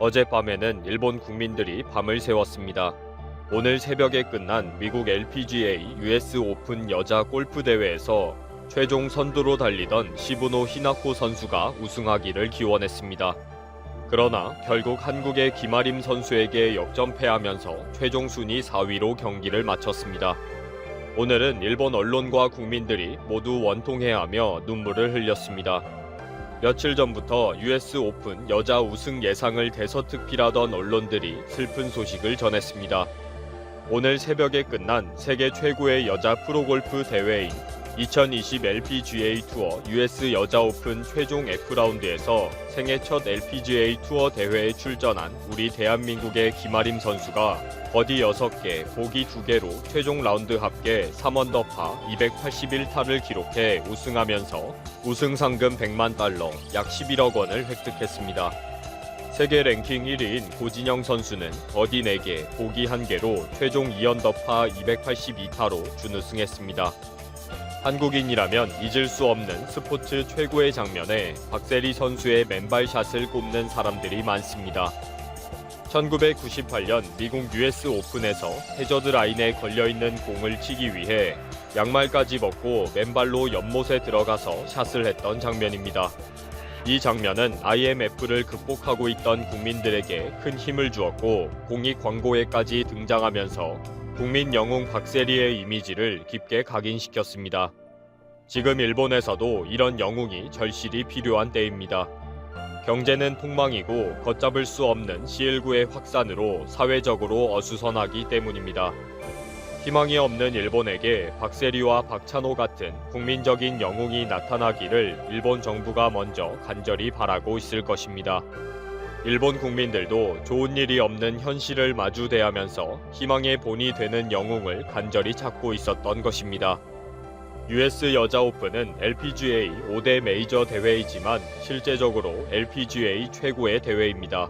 어젯밤에는 일본 국민들이 밤을 새웠습니다. 오늘 새벽에 끝난 미국 LPGA US 오픈 여자 골프 대회에서 최종 선두로 달리던 시부노 히나코 선수가 우승하기를 기원했습니다. 그러나 결국 한국의 김아림 선수에게 역전패하면서 최종 순위 4위로 경기를 마쳤습니다. 오늘은 일본 언론과 국민들이 모두 원통해하며 눈물을 흘렸습니다. 며칠 전부터 US 오픈 여자 우승 예상을 대서특필하던 언론들이 슬픈 소식을 전했습니다. 오늘 새벽에 끝난 세계 최고의 여자 프로골프 대회인 2020 LPGA 투어 US 여자 오픈 최종 F라운드에서 생애 첫 LPGA 투어 대회에 출전한 우리 대한민국의 김아림 선수가 버디 6개, 보기 2개로 최종 라운드 합계 3언더파 281타를 기록해 우승하면서 우승 상금 100만 달러, 약 11억 원을 획득했습니다. 세계 랭킹 1위인 고진영 선수는 버디 4개, 보기 1개로 최종 2언더파 282타로 준우승했습니다. 한국인이라면 잊을 수 없는 스포츠 최고의 장면에 박세리 선수의 맨발샷을 꼽는 사람들이 많습니다. 1998년 미국 US 오픈에서 해저드 라인에 걸려있는 공을 치기 위해 양말까지 벗고 맨발로 연못에 들어가서 샷을 했던 장면입니다. 이 장면은 IMF를 극복하고 있던 국민들에게 큰 힘을 주었고 공익 광고에까지 등장하면서 국민 영웅 박세리의 이미지를 깊게 각인시켰습니다. 지금 일본에서도 이런 영웅이 절실히 필요한 때입니다. 경제는 폭망이고 걷잡을 수 없는 C19의 확산으로 사회적으로 어수선하기 때문입니다. 희망이 없는 일본에게 박세리와 박찬호 같은 국민적인 영웅이 나타나기를 일본 정부가 먼저 간절히 바라고 있을 것입니다. 일본 국민들도 좋은 일이 없는 현실을 마주대하면서 희망의 본이 되는 영웅을 간절히 찾고 있었던 것입니다. US 여자 오픈은 LPGA 5대 메이저 대회이지만 실제적으로 LPGA 최고의 대회입니다.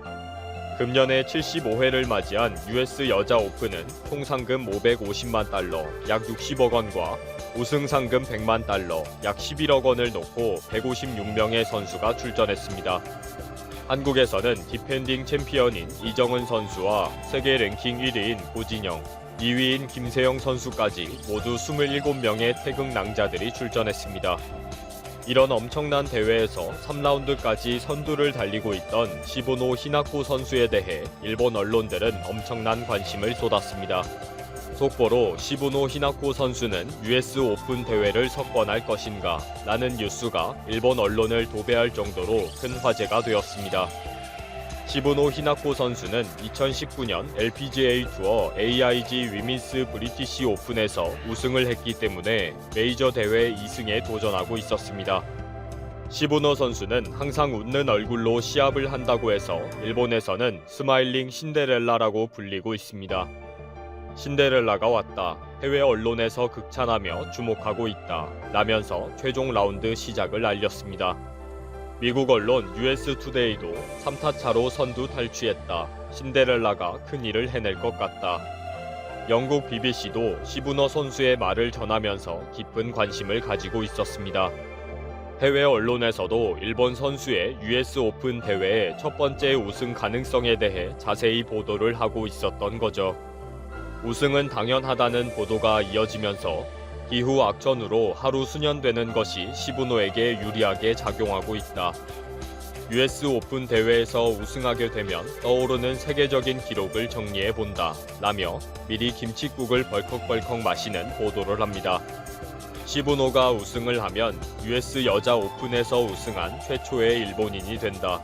금년에 75회를 맞이한 US 여자 오픈은 총 상금 550만 달러, 약 60억 원과 우승 상금 100만 달러, 약 11억 원을 놓고 156명의 선수가 출전했습니다. 한국에서는 디펜딩 챔피언인 이정은 선수와 세계 랭킹 1위인 고진영, 2위인 김세영 선수까지 모두 27명의 태극 낭자들이 출전했습니다. 이런 엄청난 대회에서 3라운드까지 선두를 달리고 있던 시보노 히나코 선수에 대해 일본 언론들은 엄청난 관심을 쏟았습니다. 속보로 시보노 히나코 선수는 US 오픈 대회를 석권할 것인가 라는 뉴스가 일본 언론을 도배할 정도로 큰 화제가 되었습니다. 시보노 히나코 선수는 2019년 LPGA 투어 AIG 위민스 브리티시 오픈에서 우승을 했기 때문에 메이저 대회 2승에 도전하고 있었습니다. 시보노 선수는 항상 웃는 얼굴로 시합을 한다고 해서 일본에서는 스마일링 신데렐라라고 불리고 있습니다. 신데렐라가 왔다. 해외 언론에서 극찬하며 주목하고 있다. 라면서 최종 라운드 시작을 알렸습니다. 미국 언론 US 투데이도 3타 차로 선두 탈취했다. 신데렐라가 큰 일을 해낼 것 같다. 영국 BBC도 시부너 선수의 말을 전하면서 깊은 관심을 가지고 있었습니다. 해외 언론에서도 일본 선수의 US 오픈 대회의 첫 번째 우승 가능성에 대해 자세히 보도를 하고 있었던 거죠. 우승은 당연하다는 보도가 이어지면서 기후 악천후로 하루 수년되는 것이 시부노에게 유리하게 작용하고 있다. US 오픈 대회에서 우승하게 되면 떠오르는 세계적인 기록을 정리해 본다. 라며 미리 김치국을 벌컥벌컥 마시는 보도를 합니다. 시부노가 우승을 하면 US 여자 오픈에서 우승한 최초의 일본인이 된다.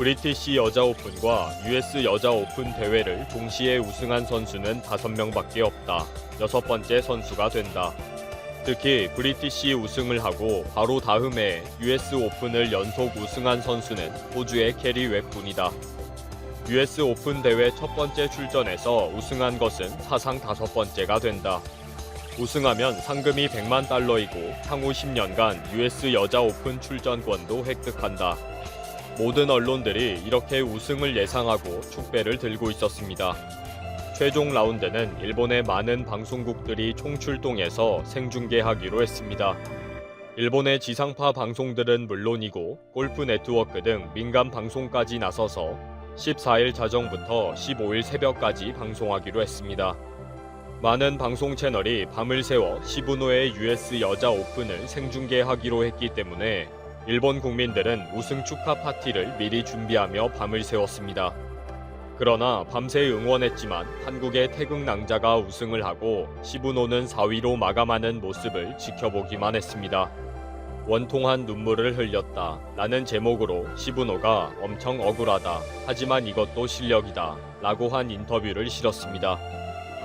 브리티시 여자 오픈과 US 여자 오픈 대회를 동시에 우승한 선수는 5명밖에 없다. 여섯 번째 선수가 된다. 특히 브리티시 우승을 하고 바로 다음 해 US 오픈을 연속 우승한 선수는 호주의 캐리 웹뿐이다. US 오픈 대회 첫 번째 출전에서 우승한 것은 사상 다섯 번째가 된다. 우승하면 상금이 100만 달러이고 향후 10년간 US 여자 오픈 출전권도 획득한다. 모든 언론들이 이렇게 우승을 예상하고 축배를 들고 있었습니다. 최종 라운드는 일본의 많은 방송국들이 총출동해서 생중계하기로 했습니다. 일본의 지상파 방송들은 물론이고 골프 네트워크 등 민간 방송까지 나서서 14일 자정부터 15일 새벽까지 방송하기로 했습니다. 많은 방송 채널이 밤을 새워 시부노의 US 여자 오픈을 생중계하기로 했기 때문에 일본 국민들은 우승 축하 파티를 미리 준비하며 밤을 새웠습니다. 그러나 밤새 응원했지만 한국의 태극 낭자가 우승을 하고 시부노는 4위로 마감하는 모습을 지켜보기만 했습니다. 원통한 눈물을 흘렸다 라는 제목으로 시부노가 엄청 억울하다 하지만 이것도 실력이다 라고 한 인터뷰를 실었습니다.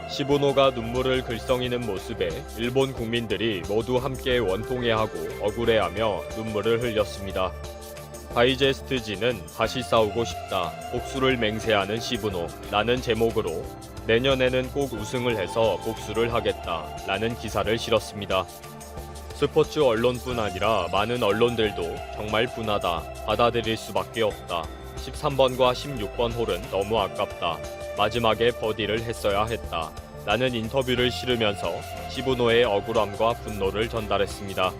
시부노가 눈물을 글썽이는 모습에 일본 국민들이 모두 함께 원통해하고 억울해하며 눈물을 흘렸습니다. 다이제스트지는 다시 싸우고 싶다. 복수를 맹세하는 시부노 라는 제목으로 내년에는 꼭 우승을 해서 복수를 하겠다 라는 기사를 실었습니다. 스포츠 언론뿐 아니라 많은 언론들도 정말 분하다. 받아들일 수밖에 없다. 13번과 16번 홀은 너무 아깝다. 마지막에 버디를 했어야 했다. 라는 인터뷰를 실으면서 시부노의 억울함과 분노를 전달했습니다.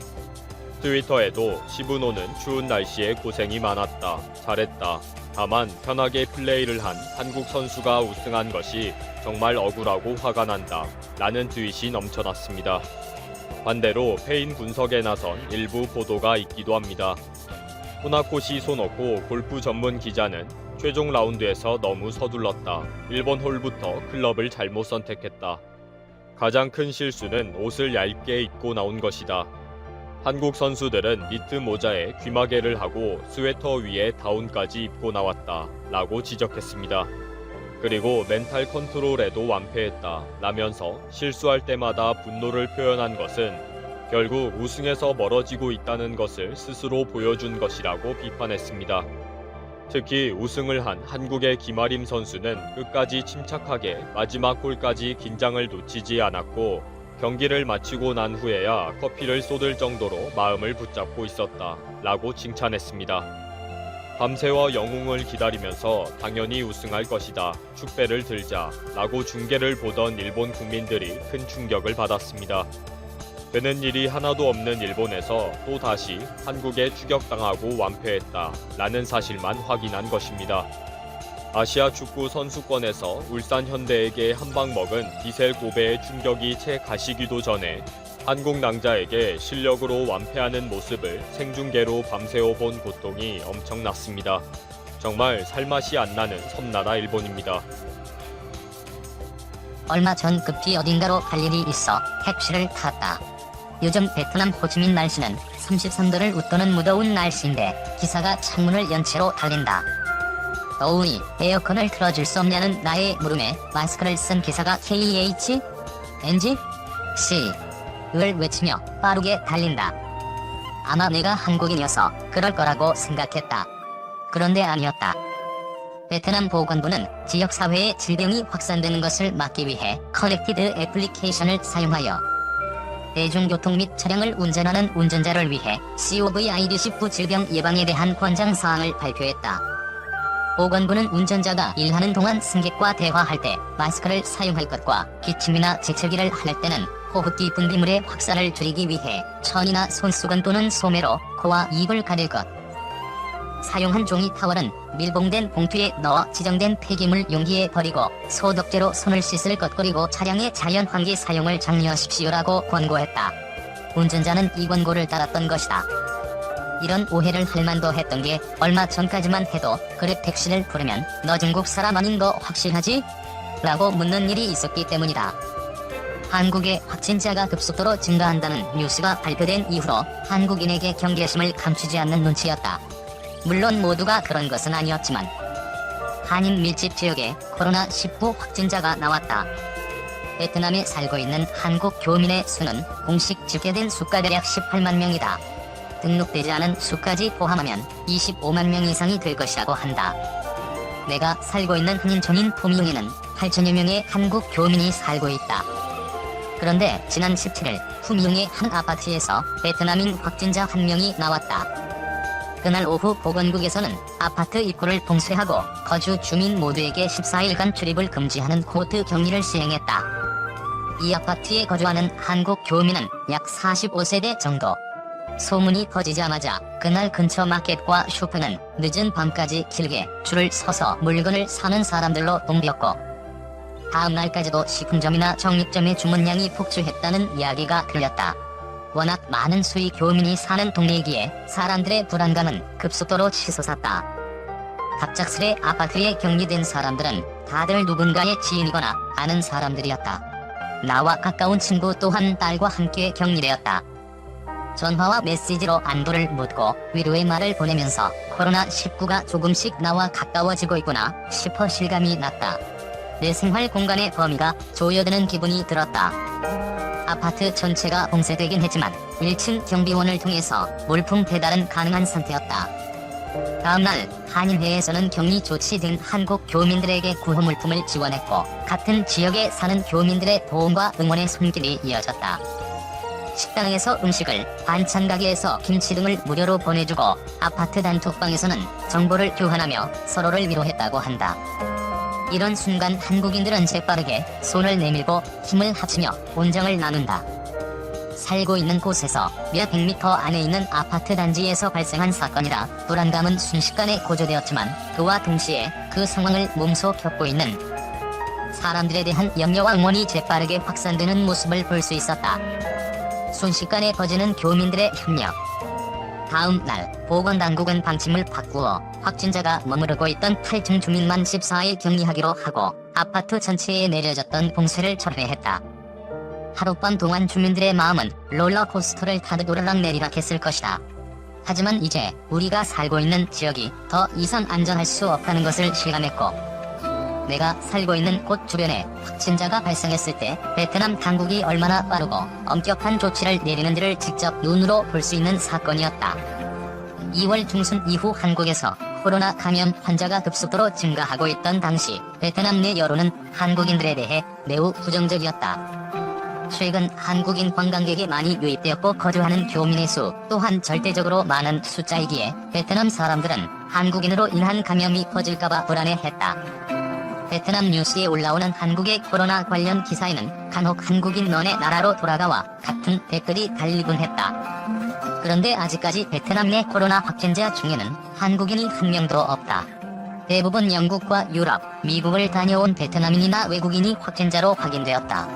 트위터에도 시부노는 추운 날씨에 고생이 많았다. 잘했다. 다만 편하게 플레이를 한 한국 선수가 우승한 것이 정말 억울하고 화가 난다. 라는 트윗이 넘쳐났습니다. 반대로 페인 분석에 나선 일부 보도가 있기도 합니다. 호나코시 소노코 골프 전문 기자는 최종 라운드에서 너무 서둘렀다. 1번 홀부터 클럽을 잘못 선택했다. 가장 큰 실수는 옷을 얇게 입고 나온 것이다. 한국 선수들은 니트 모자에 귀마개를 하고 스웨터 위에 다운까지 입고 나왔다. 라고 지적했습니다. 그리고 멘탈 컨트롤에도 완패했다. 라면서 실수할 때마다 분노를 표현한 것은 결국 우승에서 멀어지고 있다는 것을 스스로 보여준 것이라고 비판했습니다. 특히 우승을 한 한국의 김아림 선수는 끝까지 침착하게 마지막 골까지 긴장을 놓치지 않았고 경기를 마치고 난 후에야 커피를 쏟을 정도로 마음을 붙잡고 있었다. 라고 칭찬했습니다. 밤새워 영웅을 기다리면서 당연히 우승할 것이다. 축배를 들자. 라고 중계를 보던 일본 국민들이 큰 충격을 받았습니다. 되는 일이 하나도 없는 일본에서 또 다시 한국에 추격당하고 완패했다. 라는 사실만 확인한 것입니다. 아시아 축구 선수권에서 울산 현대에게 한방 먹은 디셀 고베의 충격이 채 가시기도 전에 한국 낭자에게 실력으로 완패하는 모습을 생중계로 밤새워 본 고통이 엄청났습니다. 정말 살맛이 안 나는 섬나라 일본입니다. 얼마 전 급히 어딘가로 갈 일이 있어 택시를 탔다. 요즘 베트남 호치민 날씨는 33도를 웃도는 무더운 날씨인데 기사가 창문을 연 채로 달린다. 더우니 에어컨을 틀어줄 수 없냐는 나의 물음에 마스크를 쓴 기사가 KH, NG, C 을 외치며 빠르게 달린다. 아마 내가 한국인이어서 그럴 거라고 생각했다. 그런데 아니었다. 베트남 보건부는 지역사회에 질병이 확산되는 것을 막기 위해 커넥티드 애플리케이션을 사용하여 대중교통 및 차량을 운전하는 운전자를 위해 COVID-19 질병 예방에 대한 권장사항을 발표했다. 보건부는 운전자가 일하는 동안 승객과 대화할 때 마스크를 사용할 것과 기침이나 재채기를 할 때는 호흡기 분비물의 확산을 줄이기 위해 천이나 손수건 또는 소매로 코와 입을 가릴 것. 사용한 종이 타월은 밀봉된 봉투에 넣어 지정된 폐기물 용기에 버리고 소독제로 손을 씻을 것 그리고 차량의 자연 환기 사용을 장려하십시오라고 권고했다. 운전자는 이 권고를 따랐던 것이다. 이런 오해를 할 만도 했던 게 얼마 전까지만 해도 그랩 택시를 부르면 너 중국 사람 아닌 거 확실하지? 라고 묻는 일이 있었기 때문이다. 한국의 확진자가 급속도로 증가한다는 뉴스가 발표된 이후로 한국인에게 경계심을 감추지 않는 눈치였다. 물론 모두가 그런 것은 아니었지만 한인 밀집 지역에 코로나19 확진자가 나왔다. 베트남에 살고 있는 한국 교민의 수는 공식 집계된 수가 대략 18만 명이다. 등록되지 않은 수까지 포함하면 25만 명 이상이 될 것이라고 한다. 내가 살고 있는 한인촌인 포미용에는 8천여 명의 한국 교민이 살고 있다. 그런데 지난 17일 후미용의 한 아파트에서 베트남인 확진자 한 명이 나왔다. 그날 오후 보건국에서는 아파트 입구를 봉쇄하고 거주 주민 모두에게 14일간 출입을 금지하는 코트 격리를 시행했다. 이 아파트에 거주하는 한국 교민은 약 45세대 정도. 소문이 퍼지자마자 그날 근처 마켓과 슈퍼는 늦은 밤까지 길게 줄을 서서 물건을 사는 사람들로 붐볐고 다음 날까지도 식품점이나 정육점의 주문량이 폭주했다는 이야기가 들렸다. 워낙 많은 수의 교민이 사는 동네이기에 사람들의 불안감은 급속도로 치솟았다. 갑작스레 아파트에 격리된 사람들은 다들 누군가의 지인이거나 아는 사람들이었다. 나와 가까운 친구 또한 딸과 함께 격리되었다. 전화와 메시지로 안부를 묻고 위로의 말을 보내면서 코로나19가 조금씩 나와 가까워지고 있구나 싶어 실감이 났다. 내 생활 공간의 범위가 조여드는 기분이 들었다. 아파트 전체가 봉쇄되긴 했지만 1층 경비원을 통해서 물품 배달은 가능한 상태였다. 다음날 한인회에서는 격리 조치된 한국 교민들에게 구호 물품을 지원했고 같은 지역에 사는 교민들의 도움과 응원의 손길이 이어졌다. 식당에서 음식을, 반찬 가게에서 김치 등을 무료로 보내주고 아파트 단톡방에서는 정보를 교환하며 서로를 위로했다고 한다. 이런 순간 한국인들은 재빠르게 손을 내밀고 힘을 합치며 온정을 나눈다. 살고 있는 곳에서 몇 백 미터 안에 있는 아파트 단지에서 발생한 사건이라 불안감은 순식간에 고조되었지만 그와 동시에 그 상황을 몸소 겪고 있는 사람들에 대한 염려와 응원이 재빠르게 확산되는 모습을 볼 수 있었다. 순식간에 퍼지는 교민들의 협력. 다음 날 보건당국은 방침을 바꾸어 확진자가 머무르고 있던 8층 주민만 14일 격리하기로 하고 아파트 전체에 내려졌던 봉쇄를 철회했다. 하룻밤 동안 주민들의 마음은 롤러코스터를 타듯 오르락내리락 했을 것이다. 하지만 이제 우리가 살고 있는 지역이 더 이상 안전할 수 없다는 것을 실감했고 내가 살고 있는 곳 주변에 확진자가 발생했을 때 베트남 당국이 얼마나 빠르고 엄격한 조치를 내리는지를 직접 눈으로 볼 수 있는 사건이었다. 2월 중순 이후 한국에서 코로나 감염 환자가 급속도로 증가하고 있던 당시 베트남 내 여론은 한국인들에 대해 매우 부정적이었다. 최근 한국인 관광객이 많이 유입되었고 거주하는 교민의 수 또한 절대적으로 많은 숫자이기에 베트남 사람들은 한국인으로 인한 감염이 퍼질까봐 불안해했다. 베트남 뉴스에 올라오는 한국의 코로나 관련 기사에는 간혹 한국인 너네 나라로 돌아가와 같은 댓글이 달리곤 했다. 그런데 아직까지 베트남 내 코로나 확진자 중에는 한국인이 한 명도 없다. 대부분 영국과 유럽, 미국을 다녀온 베트남인이나 외국인이 확진자로 확인되었다.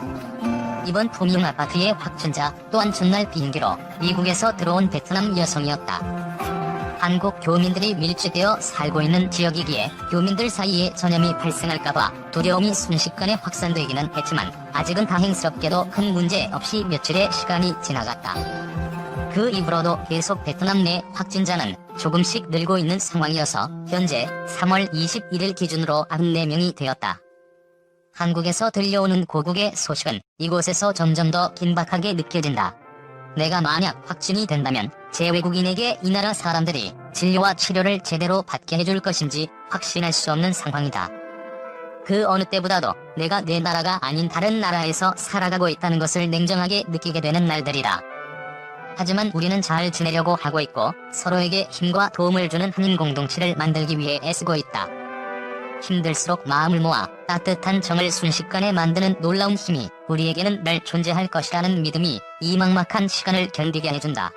이번 푸미용 아파트의 확진자 또한 전날 비행기로 미국에서 들어온 베트남 여성이었다. 한국 교민들이 밀집되어 살고 있는 지역이기에 교민들 사이에 전염이 발생할까봐 두려움이 순식간에 확산되기는 했지만 아직은 다행스럽게도 큰 문제 없이 며칠의 시간이 지나갔다. 그 이후로도 계속 베트남 내 확진자는 조금씩 늘고 있는 상황이어서 현재 3월 21일 기준으로 94명이 되었다. 한국에서 들려오는 고국의 소식은 이곳에서 점점 더 긴박하게 느껴진다. 내가 만약 확진이 된다면 제 외국인에게 이 나라 사람들이 진료와 치료를 제대로 받게 해줄 것인지 확신할 수 없는 상황이다. 그 어느 때보다도 내가 내 나라가 아닌 다른 나라에서 살아가고 있다는 것을 냉정하게 느끼게 되는 날들이다. 하지만 우리는 잘 지내려고 하고 있고 서로에게 힘과 도움을 주는 한인 공동체를 만들기 위해 애쓰고 있다. 힘들수록 마음을 모아 따뜻한 정을 순식간에 만드는 놀라운 힘이 우리에게는 늘 존재할 것이라는 믿음이 이 막막한 시간을 견디게 해준다.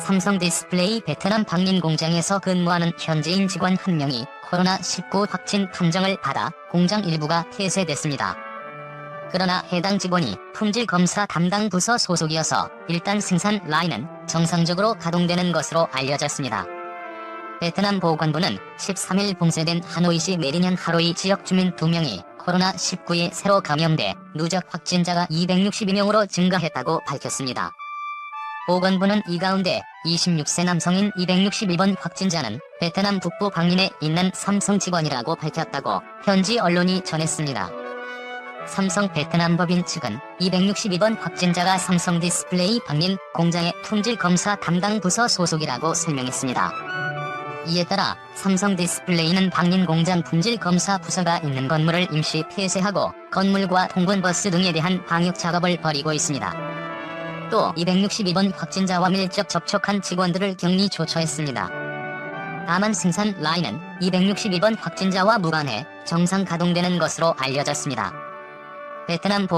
삼성 디스플레이 베트남 방림 공장에서 근무하는 현지인 직원 한 명이 코로나19 확진 판정을 받아 공장 일부가 폐쇄됐습니다. 그러나 해당 직원이 품질 검사 담당 부서 소속이어서 일단 생산 라인은 정상적으로 가동되는 것으로 알려졌습니다. 베트남 보건부는 13일 봉쇄된 하노이시 메리년 하로이 지역 주민 2명이 코로나19에 새로 감염돼 누적 확진자가 262명으로 증가했다고 밝혔습니다. 보건부는 이 가운데 26세 남성인 261번 확진자는 베트남 북부 방린에 있는 삼성 직원이라고 밝혔다고 현지 언론이 전했습니다. 삼성 베트남 법인 측은 262번 확진자가 삼성 디스플레이 방린 공장의 품질 검사 담당 부서 소속이라고 설명했습니다. 이에 따라 삼성 디스플레이는 방린 공장 품질 검사 부서가 있는 건물을 임시 폐쇄하고 건물과 통근 버스 등에 대한 방역 작업을 벌이고 있습니다. 또 262번 확진자와 밀접 접촉한 직원들을 격리 조처했습니다. 다만 생산 라인은 262번 확진자와 무관해 정상 가동되는 것으로 알려졌습니다. 베트남